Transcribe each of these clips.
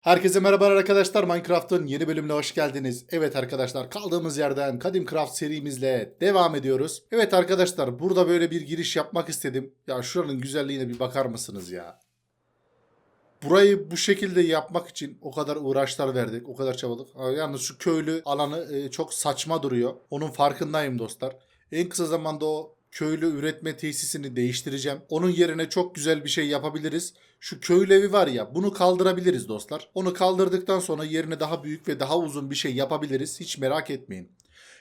Herkese merhabalar arkadaşlar. Minecraft'ın yeni bölümüne hoş geldiniz. Evet arkadaşlar kaldığımız yerden Kadim Craft serimizle devam ediyoruz. Evet arkadaşlar burada böyle bir giriş yapmak istedim. Ya şuranın güzelliğine bir bakar mısınız ya? Burayı bu şekilde yapmak için o kadar uğraşlar verdik, o kadar çabaladık. Yalnız şu köylü alanı e, çok saçma duruyor. Onun farkındayım dostlar. En kısa zamanda o köylü üretme tesisini değiştireceğim. Onun yerine çok güzel bir şey yapabiliriz. Şu köylü evi var ya bunu kaldırabiliriz dostlar. Onu kaldırdıktan sonra yerine daha büyük ve daha uzun bir şey yapabiliriz. Hiç merak etmeyin.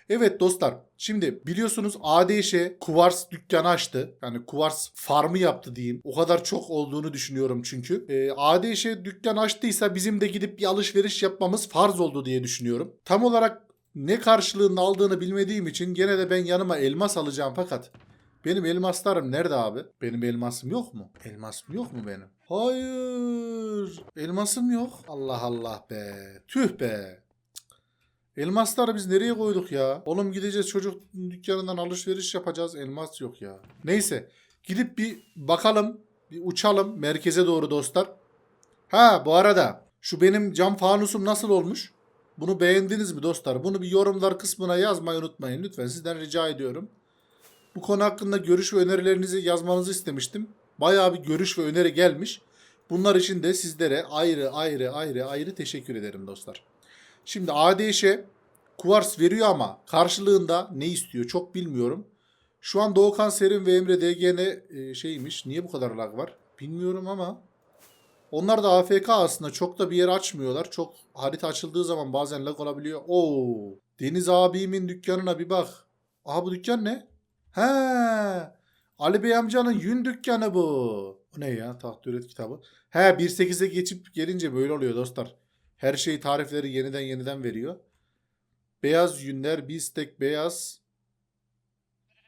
Evet dostlar şimdi biliyorsunuz ADŞ kuvars dükkanı açtı. Yani kuvars farmı yaptı diyeyim. O kadar çok olduğunu düşünüyorum çünkü. Ee, ADŞ dükkan açtıysa bizim de gidip bir alışveriş yapmamız farz oldu diye düşünüyorum. Tam olarak ne karşılığında aldığını bilmediğim için gene de ben yanıma elmas alacağım fakat benim elmaslarım nerede abi? Benim elmasım yok mu? Elmasım yok mu benim? Hayır. Elmasım yok. Allah Allah be. Tüh be. Elmasları biz nereye koyduk ya? Oğlum gideceğiz çocuk dükkanından alışveriş yapacağız. Elmas yok ya. Neyse. Gidip bir bakalım. Bir uçalım merkeze doğru dostlar. Ha bu arada şu benim cam fanusum nasıl olmuş? Bunu beğendiniz mi dostlar? Bunu bir yorumlar kısmına yazmayı unutmayın. Lütfen sizden rica ediyorum. Bu konu hakkında görüş ve önerilerinizi yazmanızı istemiştim. Bayağı bir görüş ve öneri gelmiş. Bunlar için de sizlere ayrı ayrı ayrı ayrı teşekkür ederim dostlar. Şimdi ADŞ'e kuvars veriyor ama karşılığında ne istiyor çok bilmiyorum. Şu an Doğukan Serin ve Emre DGN e, şeymiş. Niye bu kadar lag var? Bilmiyorum ama onlar da AFK aslında çok da bir yer açmıyorlar. Çok harita açıldığı zaman bazen lag olabiliyor. Oo, Deniz abimin dükkanına bir bak. Aha bu dükkan ne? He. Ali Bey amcanın yün dükkanı bu. Bu ne ya? Taht üret kitabı. He 1.8'e geçip gelince böyle oluyor dostlar. Her şey tarifleri yeniden yeniden veriyor. Beyaz yünler, bir stek beyaz,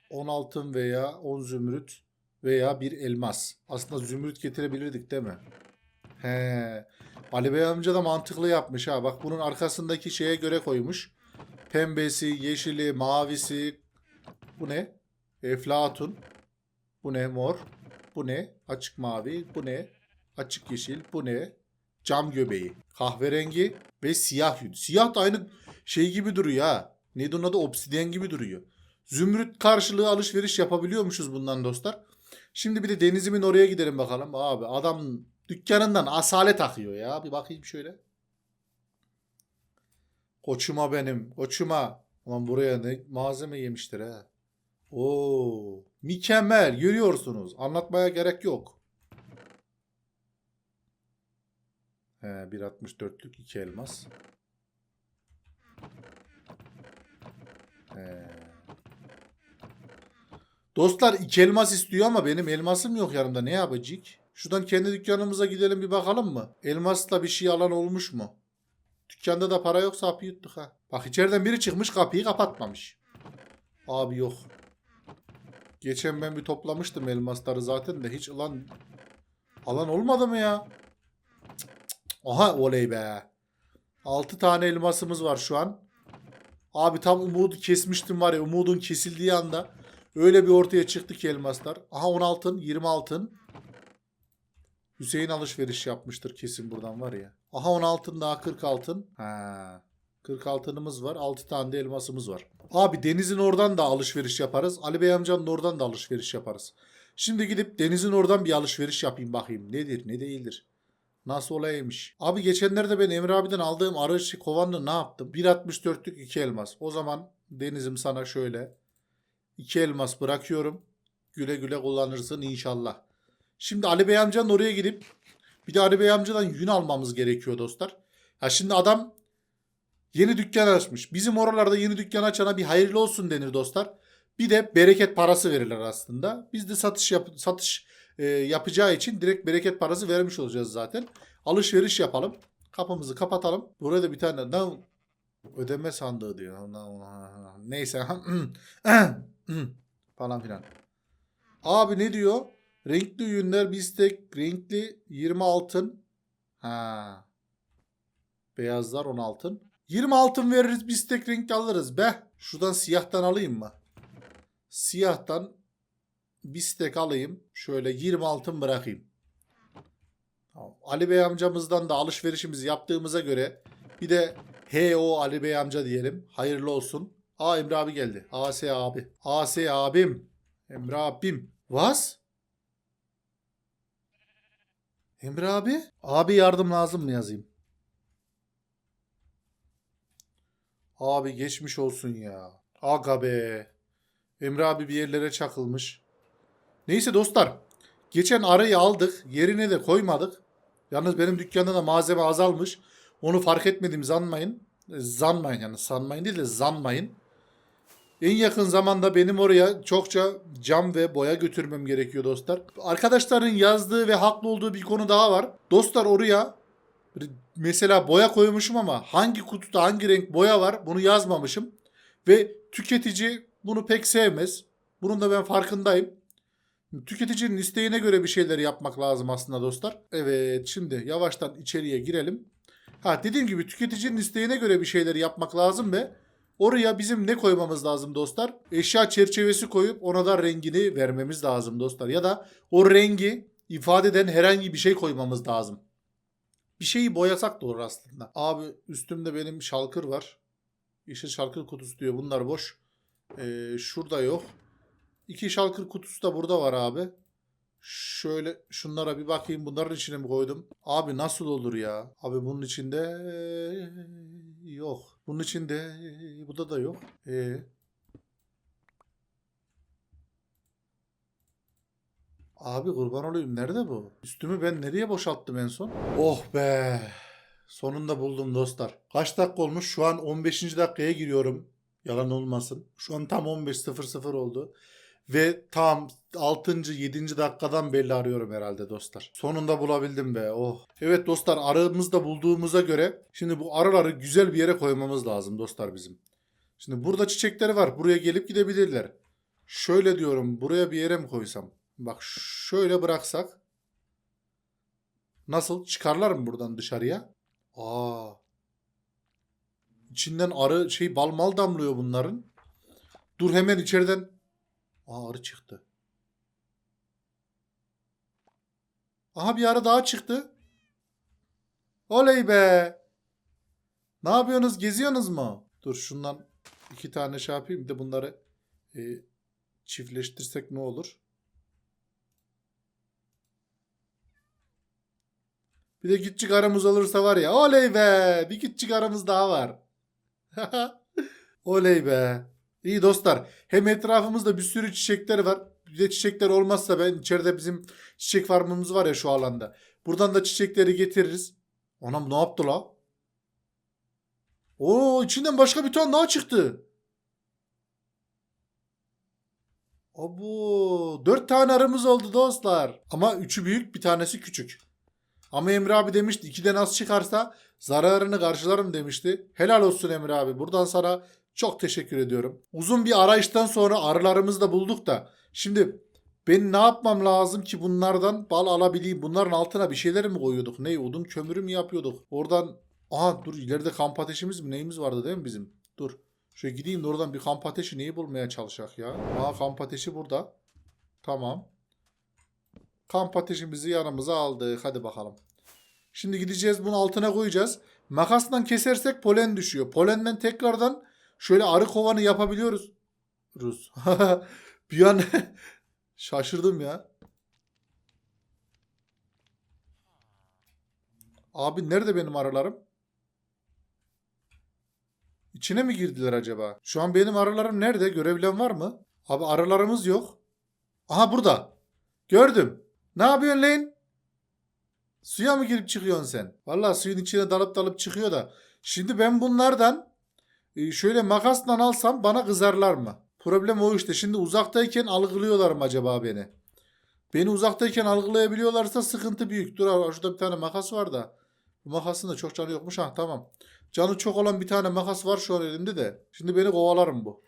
10 altın veya 10 zümrüt veya bir elmas. Aslında zümrüt getirebilirdik değil mi? He. Ali Bey amca da mantıklı yapmış ha. Bak bunun arkasındaki şeye göre koymuş. Pembesi, yeşili, mavisi. Bu ne? Eflatun. Bu ne? Mor. Bu ne? Açık mavi. Bu ne? Açık yeşil. Bu ne? Cam göbeği. Kahverengi ve siyah yün. Siyah da aynı şey gibi duruyor ha. Neydi onun adı? Obsidyen gibi duruyor. Zümrüt karşılığı alışveriş yapabiliyormuşuz bundan dostlar. Şimdi bir de denizimin oraya gidelim bakalım. Abi adam dükkanından asalet akıyor ya. Bir bakayım şöyle. Koçuma benim. Koçuma. Ulan buraya ne malzeme yemiştir ha. Oo, mükemmel. Görüyorsunuz. Anlatmaya gerek yok. He, 1.64'lük iki elmas. He. Dostlar iki elmas istiyor ama benim elmasım yok yanımda. Ne yapacak? Şuradan kendi dükkanımıza gidelim bir bakalım mı? Elmasla bir şey alan olmuş mu? Dükkanda da para yoksa hapı yuttuk ha. Bak içeriden biri çıkmış kapıyı kapatmamış. Abi yok. Geçen ben bir toplamıştım elmasları zaten de hiç alan alan olmadı mı ya? Aha oley be. 6 tane elmasımız var şu an. Abi tam umudu kesmiştim var ya umudun kesildiği anda öyle bir ortaya çıktı ki elmaslar. Aha 10 altın 20 altın. Hüseyin alışveriş yapmıştır kesin buradan var ya. Aha 10 altın daha 40 altın. Ha. 40 altınımız var. 6 tane de elmasımız var. Abi denizin oradan da alışveriş yaparız. Ali Bey amcanın oradan da alışveriş yaparız. Şimdi gidip denizin oradan bir alışveriş yapayım bakayım. Nedir ne değildir. Nasıl olaymış. Abi geçenlerde ben Emre abiden aldığım arı kovanını ne yaptım? 1.64'lük 2 elmas. O zaman denizim sana şöyle. 2 elmas bırakıyorum. Güle güle kullanırsın inşallah. Şimdi Ali Bey amcanın oraya gidip bir de Ali Bey amcadan yün almamız gerekiyor dostlar. Ya şimdi adam Yeni dükkan açmış. Bizim oralarda yeni dükkan açana bir hayırlı olsun denir dostlar. Bir de bereket parası verirler aslında. Biz de satış yap satış e, yapacağı için direkt bereket parası vermiş olacağız zaten. Alışveriş yapalım. Kapımızı kapatalım. Burada bir tane ne ödeme sandığı diyor. Neyse. falan filan. Abi ne diyor? Renkli ürünler bistek renkli 20 altın. Ha. Beyazlar 10 altın. 20 altın veririz biz tek renk alırız be. Şuradan siyahtan alayım mı? Siyahtan bir stek alayım. Şöyle 20 altın bırakayım. Ali Bey amcamızdan da alışverişimizi yaptığımıza göre bir de HO Ali Bey amca diyelim. Hayırlı olsun. Aa Emre abi geldi. AS abi. AS abim. Emre abim. Was? Emre abi? Abi yardım lazım mı yazayım? Abi geçmiş olsun ya. Aga be. Emre abi bir yerlere çakılmış. Neyse dostlar. Geçen arayı aldık. Yerine de koymadık. Yalnız benim dükkanda da malzeme azalmış. Onu fark etmedim zanmayın. Zanmayın yani sanmayın değil de zanmayın. En yakın zamanda benim oraya çokça cam ve boya götürmem gerekiyor dostlar. Arkadaşların yazdığı ve haklı olduğu bir konu daha var. Dostlar oraya mesela boya koymuşum ama hangi kutuda hangi renk boya var bunu yazmamışım. Ve tüketici bunu pek sevmez. Bunun da ben farkındayım. Tüketicinin isteğine göre bir şeyler yapmak lazım aslında dostlar. Evet şimdi yavaştan içeriye girelim. Ha dediğim gibi tüketicinin isteğine göre bir şeyler yapmak lazım ve oraya bizim ne koymamız lazım dostlar? Eşya çerçevesi koyup ona da rengini vermemiz lazım dostlar. Ya da o rengi ifade eden herhangi bir şey koymamız lazım. Bir şeyi boyasak da olur aslında. Abi üstümde benim şalkır var. İşte şalkır kutusu diyor. Bunlar boş. Ee, şurada yok. İki şalkır kutusu da burada var abi. Şöyle şunlara bir bakayım. Bunların içine mi koydum? Abi nasıl olur ya? Abi bunun içinde yok. Bunun içinde bu da da yok. Ee, Abi kurban olayım nerede bu? Üstümü ben nereye boşalttım en son? Oh be. Sonunda buldum dostlar. Kaç dakika olmuş? Şu an 15. dakikaya giriyorum. Yalan olmasın. Şu an tam 15.00 oldu. Ve tam 6. 7. dakikadan belli arıyorum herhalde dostlar. Sonunda bulabildim be. Oh. Evet dostlar arımızda bulduğumuza göre şimdi bu arıları güzel bir yere koymamız lazım dostlar bizim. Şimdi burada çiçekleri var. Buraya gelip gidebilirler. Şöyle diyorum buraya bir yere mi koysam? Bak şöyle bıraksak. Nasıl? Çıkarlar mı buradan dışarıya? Aa. İçinden arı şey bal mal damlıyor bunların. Dur hemen içeriden. Arı çıktı. Aha bir arı daha çıktı. Oley be. Ne yapıyorsunuz? Geziyorsunuz mu? Dur şundan iki tane şey yapayım. Bir de bunları e, çiftleştirsek ne olur? Bir de küçük aramız olursa var ya. Oley be. Bir küçük aramız daha var. Oley be. İyi dostlar. Hem etrafımızda bir sürü çiçekler var. Bir de çiçekler olmazsa ben içeride bizim çiçek farmımız var ya şu alanda. Buradan da çiçekleri getiririz. Anam ne yaptı la? Oo içinden başka bir tane daha çıktı. Abo dört tane arımız oldu dostlar. Ama üçü büyük bir tanesi küçük. Ama Emre abi demişti ikiden az çıkarsa zararını karşılarım demişti. Helal olsun Emre abi. Buradan sana çok teşekkür ediyorum. Uzun bir arayıştan sonra arılarımızı da bulduk da. Şimdi ben ne yapmam lazım ki bunlardan bal alabileyim? Bunların altına bir şeyler mi koyuyorduk? Ne? Odun kömürü mü yapıyorduk? Oradan aha dur ileride kamp ateşimiz mi neyimiz vardı değil mi bizim? Dur. Şöyle gideyim de oradan bir kamp ateşi neyi bulmaya çalışacak ya? Aa kamp ateşi burada. Tamam. Kamp ateşimizi yanımıza aldık. Hadi bakalım. Şimdi gideceğiz bunun altına koyacağız. Makasla kesersek polen düşüyor. Polenden tekrardan şöyle arı kovanı yapabiliyoruz. Rus. bir an şaşırdım ya. Abi nerede benim arılarım? İçine mi girdiler acaba? Şu an benim arılarım nerede? Görebilen var mı? Abi arılarımız yok. Aha burada. Gördüm. Ne yapıyorsun lan? Suya mı girip çıkıyorsun sen? Vallahi suyun içine dalıp dalıp çıkıyor da. Şimdi ben bunlardan e, şöyle makasla alsam bana kızarlar mı? Problem o işte. Şimdi uzaktayken algılıyorlar mı acaba beni? Beni uzaktayken algılayabiliyorlarsa sıkıntı büyük. Dur şurada bir tane makas var da. Bu makasın da çok canı yokmuş. Ha tamam. Canı çok olan bir tane makas var şu an elimde de. Şimdi beni kovalarım bu.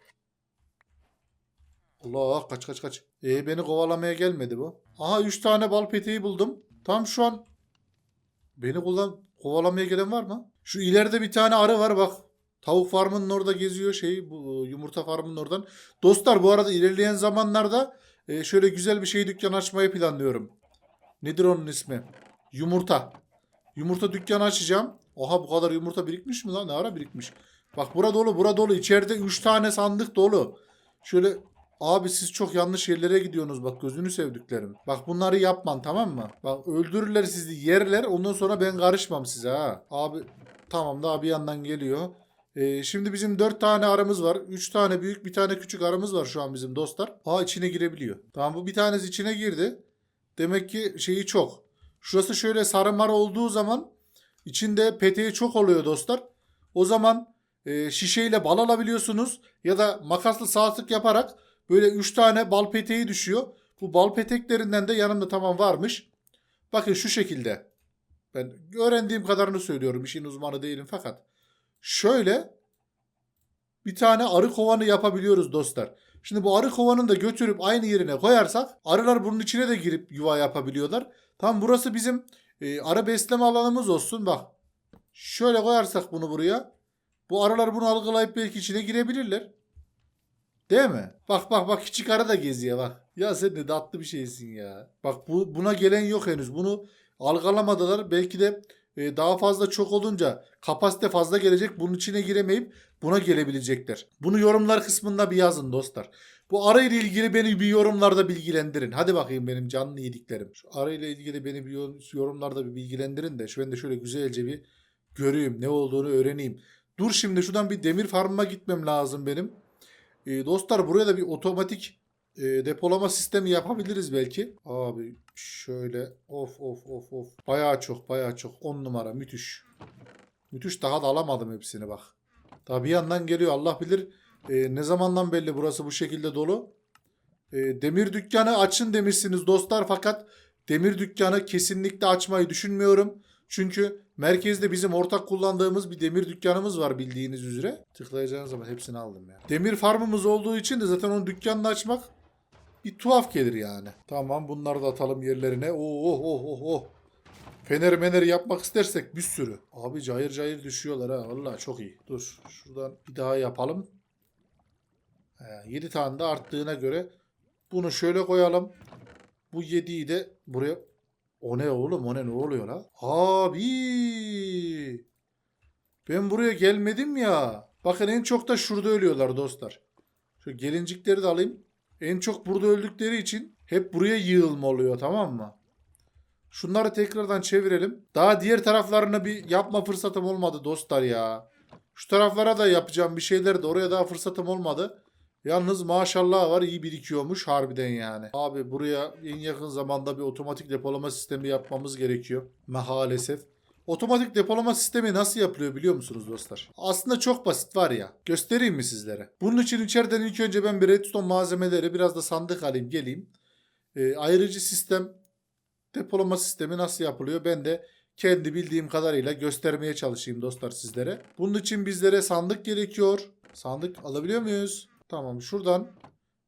Allah kaç kaç kaç. E beni kovalamaya gelmedi bu. Aha 3 tane bal peteği buldum. Tam şu an beni kullan kovalamaya gelen var mı? Şu ileride bir tane arı var bak. Tavuk farmının orada geziyor şey bu yumurta farmının oradan. Dostlar bu arada ilerleyen zamanlarda e, şöyle güzel bir şey dükkan açmayı planlıyorum. Nedir onun ismi? Yumurta. Yumurta dükkanı açacağım. Oha bu kadar yumurta birikmiş mi lan? Ne ara birikmiş? Bak bura dolu bura dolu. İçeride 3 tane sandık dolu. Şöyle abi siz çok yanlış yerlere gidiyorsunuz bak gözünü sevdiklerim. Bak bunları yapman tamam mı? Bak öldürürler sizi yerler ondan sonra ben karışmam size ha. Abi tamam daha bir yandan geliyor. Ee, şimdi bizim 4 tane arımız var. 3 tane büyük bir tane küçük arımız var şu an bizim dostlar. Aa içine girebiliyor. Tamam bu bir tanesi içine girdi. Demek ki şeyi çok. Şurası şöyle sarı mar olduğu zaman içinde peteği çok oluyor dostlar. O zaman e, şişeyle bal alabiliyorsunuz ya da makaslı saatlik yaparak böyle 3 tane bal peteği düşüyor. Bu bal peteklerinden de yanımda tamam varmış. Bakın şu şekilde. Ben öğrendiğim kadarını söylüyorum. İşin uzmanı değilim fakat. Şöyle bir tane arı kovanı yapabiliyoruz dostlar. Şimdi bu arı kovanını da götürüp aynı yerine koyarsak arılar bunun içine de girip yuva yapabiliyorlar. Tam burası bizim e, arı besleme alanımız olsun. Bak şöyle koyarsak bunu buraya bu arılar bunu algılayıp belki içine girebilirler. Değil mi? Bak bak bak küçük arı da geziyor bak. Ya sen de tatlı bir şeysin ya. Bak bu buna gelen yok henüz. Bunu algılamadılar. Belki de e, daha fazla çok olunca kapasite fazla gelecek. Bunun içine giremeyip buna gelebilecekler. Bunu yorumlar kısmında bir yazın dostlar. Bu arı ile ilgili beni bir yorumlarda bilgilendirin. Hadi bakayım benim canlı yediklerim. Şu arı ile ilgili beni bir yor- yorumlarda bir bilgilendirin de şu ben de şöyle güzelce bir göreyim ne olduğunu öğreneyim. Dur şimdi şuradan bir demir farmıma gitmem lazım benim. Ee, dostlar buraya da bir otomatik e, depolama sistemi yapabiliriz belki. Abi şöyle of of of of. Bayağı çok bayağı çok. 10 numara müthiş. Müthiş daha da alamadım hepsini bak. Daha bir yandan geliyor Allah bilir e, ne zamandan belli burası bu şekilde dolu. E, demir dükkanı açın demişsiniz dostlar fakat demir dükkanı kesinlikle açmayı düşünmüyorum. Çünkü merkezde bizim ortak kullandığımız bir demir dükkanımız var bildiğiniz üzere. Tıklayacağınız zaman hepsini aldım ya. Demir farmımız olduğu için de zaten onun dükkanını açmak bir tuhaf gelir yani. Tamam bunları da atalım yerlerine. Oh oh oh oh oh. Fener mener yapmak istersek bir sürü. Abi cayır cayır düşüyorlar ha. Vallahi çok iyi. Dur şuradan bir daha yapalım. 7 tane de arttığına göre bunu şöyle koyalım. Bu 7'yi de buraya o ne oğlum? O ne ne oluyor la? Abi. Ben buraya gelmedim ya. Bakın en çok da şurada ölüyorlar dostlar. Şu gelincikleri de alayım. En çok burada öldükleri için hep buraya yığılma oluyor tamam mı? Şunları tekrardan çevirelim. Daha diğer taraflarını bir yapma fırsatım olmadı dostlar ya. Şu taraflara da yapacağım bir şeyler de oraya daha fırsatım olmadı. Yalnız maşallah var iyi birikiyormuş harbiden yani. Abi buraya en yakın zamanda bir otomatik depolama sistemi yapmamız gerekiyor. Maalesef. Otomatik depolama sistemi nasıl yapılıyor biliyor musunuz dostlar? Aslında çok basit var ya. Göstereyim mi sizlere? Bunun için içeriden ilk önce ben bir redstone malzemeleri biraz da sandık alayım geleyim. Ee, ayrıcı sistem depolama sistemi nasıl yapılıyor? Ben de kendi bildiğim kadarıyla göstermeye çalışayım dostlar sizlere. Bunun için bizlere sandık gerekiyor. Sandık alabiliyor muyuz? Tamam şuradan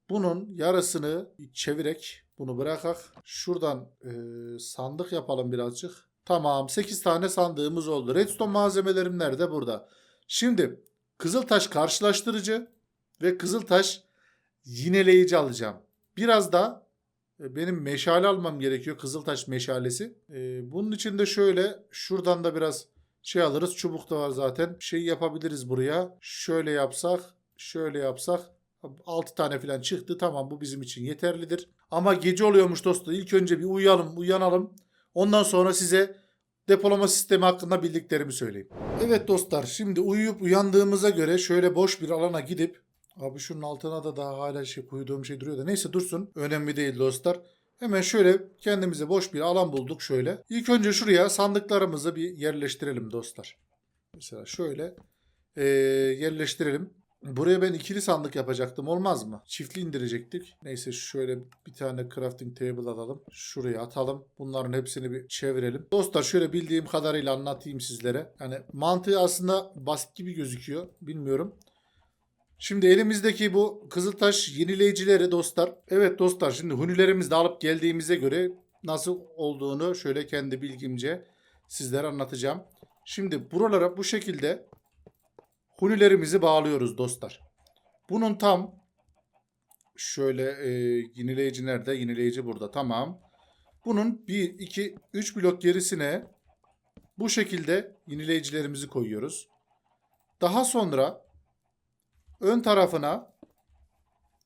bunun yarısını çevirek bunu bırakak. Şuradan e, sandık yapalım birazcık. Tamam 8 tane sandığımız oldu. Redstone malzemelerim nerede? Burada. Şimdi Kızıltaş karşılaştırıcı ve Kızıltaş yineleyici alacağım. Biraz da e, benim meşale almam gerekiyor. Kızıltaş meşalesi. E, bunun için de şöyle şuradan da biraz şey alırız. Çubuk da var zaten. Şey yapabiliriz buraya. Şöyle yapsak, şöyle yapsak 6 tane falan çıktı. Tamam bu bizim için yeterlidir. Ama gece oluyormuş dostlar. İlk önce bir uyuyalım, uyanalım. Ondan sonra size depolama sistemi hakkında bildiklerimi söyleyeyim. Evet dostlar şimdi uyuyup uyandığımıza göre şöyle boş bir alana gidip Abi şunun altına da daha hala şey koyduğum şey duruyor da neyse dursun. Önemli değil dostlar. Hemen şöyle kendimize boş bir alan bulduk şöyle. İlk önce şuraya sandıklarımızı bir yerleştirelim dostlar. Mesela şöyle eee, yerleştirelim. Buraya ben ikili sandık yapacaktım olmaz mı? Çiftli indirecektik. Neyse şöyle bir tane crafting table alalım. Şuraya atalım. Bunların hepsini bir çevirelim. Dostlar şöyle bildiğim kadarıyla anlatayım sizlere. Yani mantığı aslında basit gibi gözüküyor. Bilmiyorum. Şimdi elimizdeki bu Kızıltaş yenileyicileri dostlar. Evet dostlar şimdi hunilerimizi de alıp geldiğimize göre nasıl olduğunu şöyle kendi bilgimce sizlere anlatacağım. Şimdi buralara bu şekilde hunilerimizi bağlıyoruz dostlar. Bunun tam şöyle e, yenileyici nerede? Yenileyici burada. Tamam. Bunun 1, 2, 3 blok gerisine bu şekilde yenileyicilerimizi koyuyoruz. Daha sonra ön tarafına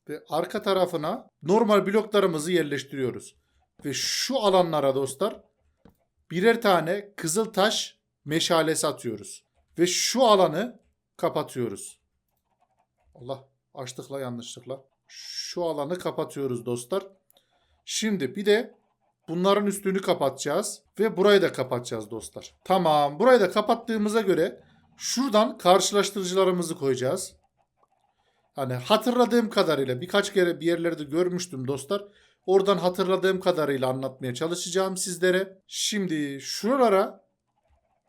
ve arka tarafına normal bloklarımızı yerleştiriyoruz. Ve şu alanlara dostlar birer tane kızıl taş meşalesi atıyoruz. Ve şu alanı kapatıyoruz. Allah açtıkla yanlışlıkla. Şu alanı kapatıyoruz dostlar. Şimdi bir de bunların üstünü kapatacağız ve burayı da kapatacağız dostlar. Tamam burayı da kapattığımıza göre şuradan karşılaştırıcılarımızı koyacağız. Hani hatırladığım kadarıyla birkaç kere bir yerlerde görmüştüm dostlar. Oradan hatırladığım kadarıyla anlatmaya çalışacağım sizlere. Şimdi şuralara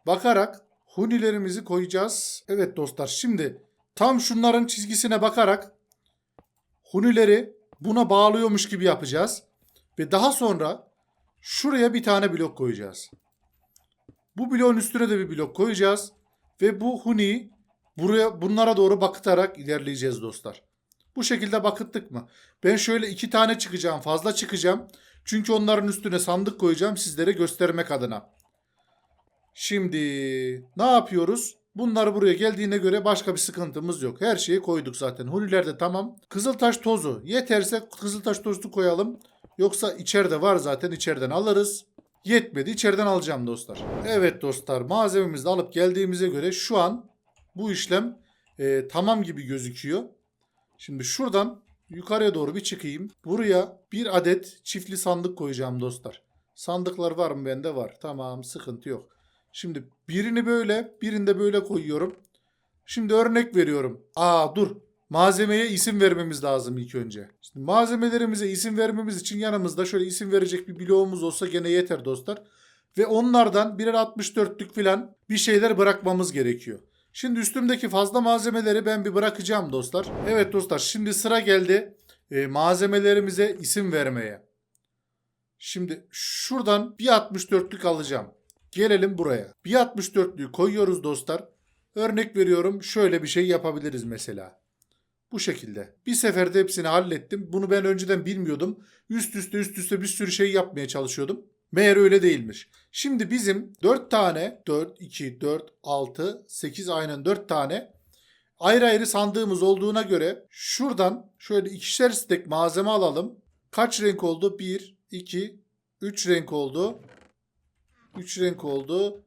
bakarak hunilerimizi koyacağız. Evet dostlar şimdi tam şunların çizgisine bakarak hunileri buna bağlıyormuş gibi yapacağız. Ve daha sonra şuraya bir tane blok koyacağız. Bu bloğun üstüne de bir blok koyacağız. Ve bu huniyi buraya bunlara doğru bakıtarak ilerleyeceğiz dostlar. Bu şekilde bakıttık mı? Ben şöyle iki tane çıkacağım, fazla çıkacağım. Çünkü onların üstüne sandık koyacağım sizlere göstermek adına. Şimdi ne yapıyoruz? Bunlar buraya geldiğine göre başka bir sıkıntımız yok. Her şeyi koyduk zaten. Huniler de tamam. Kızıltaş tozu. Yeterse kızıltaş tozu koyalım. Yoksa içeride var zaten içeriden alırız. Yetmedi içeriden alacağım dostlar. Evet dostlar malzememizi alıp geldiğimize göre şu an bu işlem e, tamam gibi gözüküyor. Şimdi şuradan yukarıya doğru bir çıkayım. Buraya bir adet çiftli sandık koyacağım dostlar. Sandıklar var mı bende var. Tamam sıkıntı yok. Şimdi birini böyle birini de böyle koyuyorum. Şimdi örnek veriyorum. Aa dur. Malzemeye isim vermemiz lazım ilk önce. Şimdi malzemelerimize isim vermemiz için yanımızda şöyle isim verecek bir bloğumuz olsa gene yeter dostlar. Ve onlardan birer 64'lük falan bir şeyler bırakmamız gerekiyor. Şimdi üstümdeki fazla malzemeleri ben bir bırakacağım dostlar. Evet dostlar şimdi sıra geldi e, malzemelerimize isim vermeye. Şimdi şuradan bir 64'lük alacağım. Gelelim buraya. Bir 64'lüğü koyuyoruz dostlar. Örnek veriyorum şöyle bir şey yapabiliriz mesela. Bu şekilde. Bir seferde hepsini hallettim. Bunu ben önceden bilmiyordum. Üst üste üst üste bir sürü şey yapmaya çalışıyordum. Meğer öyle değilmiş. Şimdi bizim 4 tane 4, 2, 4, 6, 8 aynen 4 tane ayrı ayrı sandığımız olduğuna göre şuradan şöyle ikişer stek malzeme alalım. Kaç renk oldu? 1, 2, 3 renk oldu. 3 renk oldu.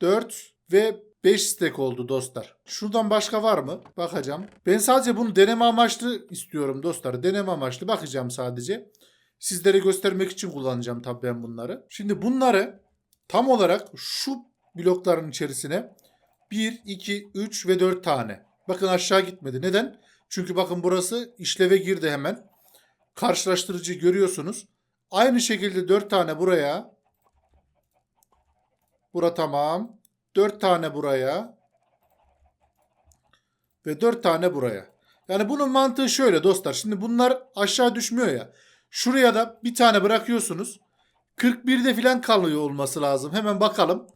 4 ve 5 stek oldu dostlar. Şuradan başka var mı? Bakacağım. Ben sadece bunu deneme amaçlı istiyorum dostlar. Deneme amaçlı bakacağım sadece. Sizlere göstermek için kullanacağım tabii ben bunları. Şimdi bunları tam olarak şu blokların içerisine 1, 2, 3 ve 4 tane. Bakın aşağı gitmedi. Neden? Çünkü bakın burası işleve girdi hemen. Karşılaştırıcı görüyorsunuz. Aynı şekilde 4 tane buraya. Bura tamam. 4 tane buraya. Ve 4 tane buraya. Yani bunun mantığı şöyle dostlar. Şimdi bunlar aşağı düşmüyor ya. Şuraya da bir tane bırakıyorsunuz. 41'de falan kalıyor olması lazım. Hemen bakalım.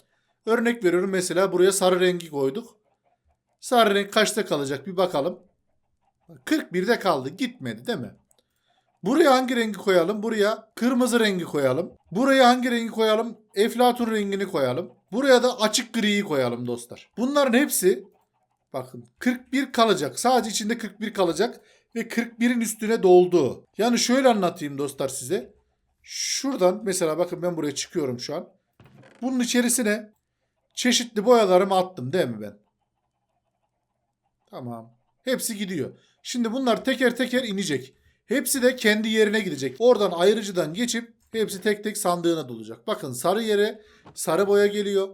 Örnek veriyorum mesela buraya sarı rengi koyduk. Sarı renk kaçta kalacak bir bakalım. 41'de kaldı. Gitmedi değil mi? Buraya hangi rengi koyalım? Buraya kırmızı rengi koyalım. Buraya hangi rengi koyalım? Eflatun rengini koyalım. Buraya da açık griyi koyalım dostlar. Bunların hepsi bakın 41 kalacak. Sadece içinde 41 kalacak ve 41'in üstüne doldu. Yani şöyle anlatayım dostlar size. Şuradan mesela bakın ben buraya çıkıyorum şu an. Bunun içerisine çeşitli boyalarımı attım değil mi ben? Tamam. Hepsi gidiyor. Şimdi bunlar teker teker inecek. Hepsi de kendi yerine gidecek. Oradan ayrıcıdan geçip hepsi tek tek sandığına dolacak. Bakın sarı yere sarı boya geliyor.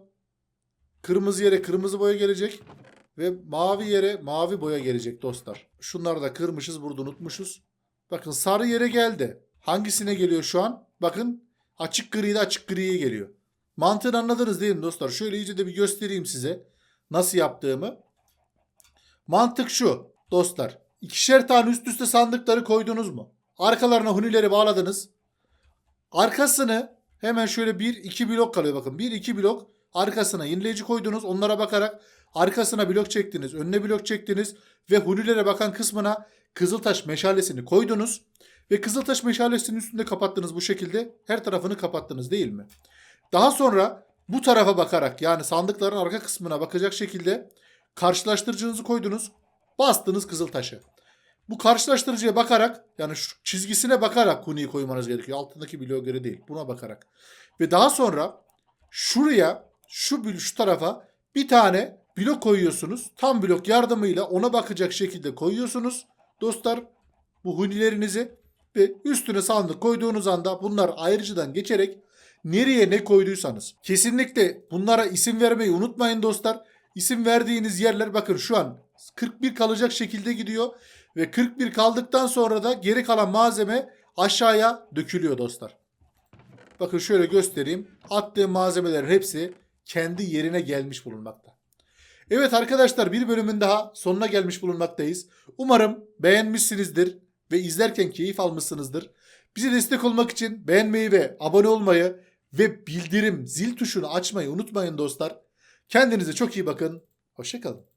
Kırmızı yere kırmızı boya gelecek. Ve mavi yere mavi boya gelecek dostlar. Şunları da kırmışız burada unutmuşuz. Bakın sarı yere geldi. Hangisine geliyor şu an? Bakın açık gri de açık griye geliyor. Mantığını anladınız değil mi dostlar? Şöyle iyice de bir göstereyim size. Nasıl yaptığımı. Mantık şu dostlar. İkişer tane üst üste sandıkları koydunuz mu? Arkalarına hunileri bağladınız. Arkasını hemen şöyle bir iki blok kalıyor bakın. Bir iki blok arkasına yenileyici koydunuz. Onlara bakarak arkasına blok çektiniz. Önüne blok çektiniz. Ve hunilere bakan kısmına Kızıltaş meşalesini koydunuz. Ve Kızıltaş meşalesinin üstünde kapattınız bu şekilde. Her tarafını kapattınız değil mi? Daha sonra bu tarafa bakarak yani sandıkların arka kısmına bakacak şekilde karşılaştırıcınızı koydunuz. Bastınız Kızıltaş'ı. Bu karşılaştırıcıya bakarak yani şu çizgisine bakarak Huni'yi koymanız gerekiyor. Altındaki bloğa göre değil. Buna bakarak. Ve daha sonra şuraya şu, şu tarafa bir tane blok koyuyorsunuz. Tam blok yardımıyla ona bakacak şekilde koyuyorsunuz. Dostlar bu hunilerinizi ve üstüne sandık koyduğunuz anda bunlar ayrıcıdan geçerek nereye ne koyduysanız. Kesinlikle bunlara isim vermeyi unutmayın dostlar. İsim verdiğiniz yerler bakın şu an 41 kalacak şekilde gidiyor ve 41 kaldıktan sonra da geri kalan malzeme aşağıya dökülüyor dostlar. Bakın şöyle göstereyim. Attığım malzemelerin hepsi kendi yerine gelmiş bulunmakta. Evet arkadaşlar bir bölümün daha sonuna gelmiş bulunmaktayız. Umarım beğenmişsinizdir ve izlerken keyif almışsınızdır. Bize destek olmak için beğenmeyi ve abone olmayı ve bildirim zil tuşunu açmayı unutmayın dostlar. Kendinize çok iyi bakın. Hoşçakalın.